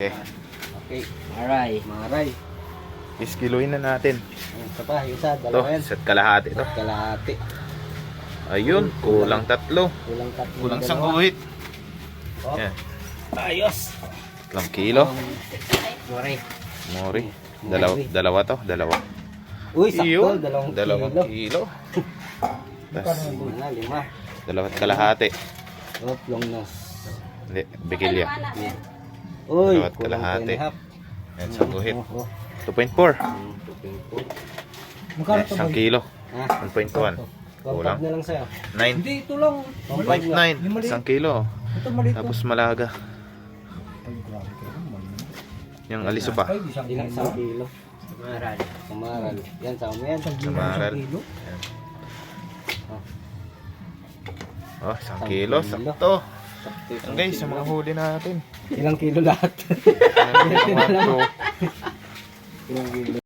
Okay. Okay. Aray. Maray. Iskiluin na natin. Ito pa, isa, dalawa yan. set kalahati ito. Kalahati. Ayun, kulang tatlo. Kulang tatlo. Kulang isang guhit. Oh, Yan. Ayos. Ilang kilo. Maray. Mori. Dalawa, dalawa to, dalawa. Uy, sakto. Iyon, Dalawang, dalawang kilo. kilo. Tas, Lima, lima. dalawat kalahati. Oh, long nose. Hindi, bigilya. Uy, Dalawat kalahati. Yan, isang guhit. Oh, oh. 2.4. Hmm, two point two. Yan, isang kilo. Ah, 1.1. Kulang. Kulang na lang sa'yo. 9. Hindi, ito lang. 1.9. Isang kilo. Ito maliit. Tapos malaga. Yung aliso pa. Isang kilo. Samaral. Samaral. Yan, sa mo yan. Samaral. isang kilo. Oh, isang kilo. Sakto. Yan guys, sa mga huli natin. Ilang kilo lahat? Ilang kilo.